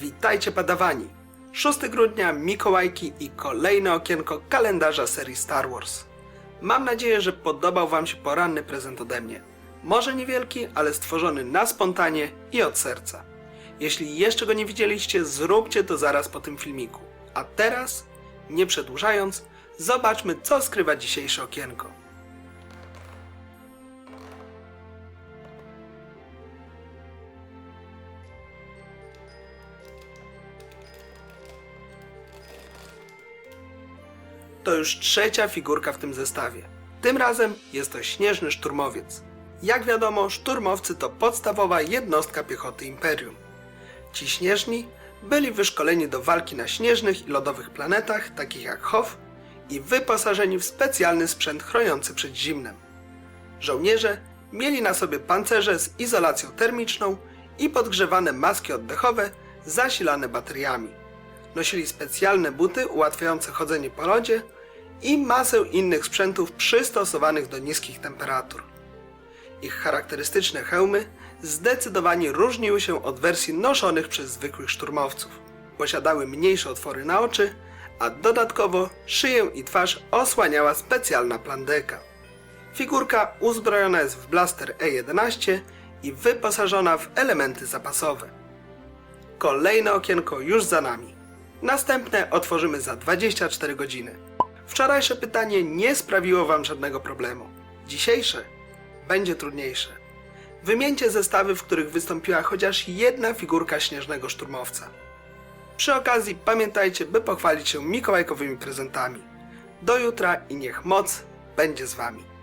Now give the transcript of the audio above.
Witajcie padawani! 6 grudnia Mikołajki i kolejne okienko kalendarza serii Star Wars. Mam nadzieję, że podobał Wam się poranny prezent ode mnie. Może niewielki, ale stworzony na spontanie i od serca. Jeśli jeszcze go nie widzieliście, zróbcie to zaraz po tym filmiku. A teraz, nie przedłużając, zobaczmy co skrywa dzisiejsze okienko. To już trzecia figurka w tym zestawie. Tym razem jest to śnieżny szturmowiec. Jak wiadomo, szturmowcy to podstawowa jednostka piechoty Imperium. Ci śnieżni byli wyszkoleni do walki na śnieżnych i lodowych planetach, takich jak Hoth, i wyposażeni w specjalny sprzęt chroniący przed zimnem. Żołnierze mieli na sobie pancerze z izolacją termiczną i podgrzewane maski oddechowe zasilane bateriami. Nosili specjalne buty ułatwiające chodzenie po lodzie i masę innych sprzętów przystosowanych do niskich temperatur. Ich charakterystyczne hełmy zdecydowanie różniły się od wersji noszonych przez zwykłych szturmowców. Posiadały mniejsze otwory na oczy, a dodatkowo szyję i twarz osłaniała specjalna plandeka. Figurka uzbrojona jest w blaster E11 i wyposażona w elementy zapasowe. Kolejne okienko już za nami. Następne otworzymy za 24 godziny. Wczorajsze pytanie nie sprawiło Wam żadnego problemu. Dzisiejsze będzie trudniejsze. Wymieńcie zestawy, w których wystąpiła chociaż jedna figurka śnieżnego szturmowca. Przy okazji pamiętajcie, by pochwalić się mikołajkowymi prezentami. Do jutra i niech moc będzie z Wami.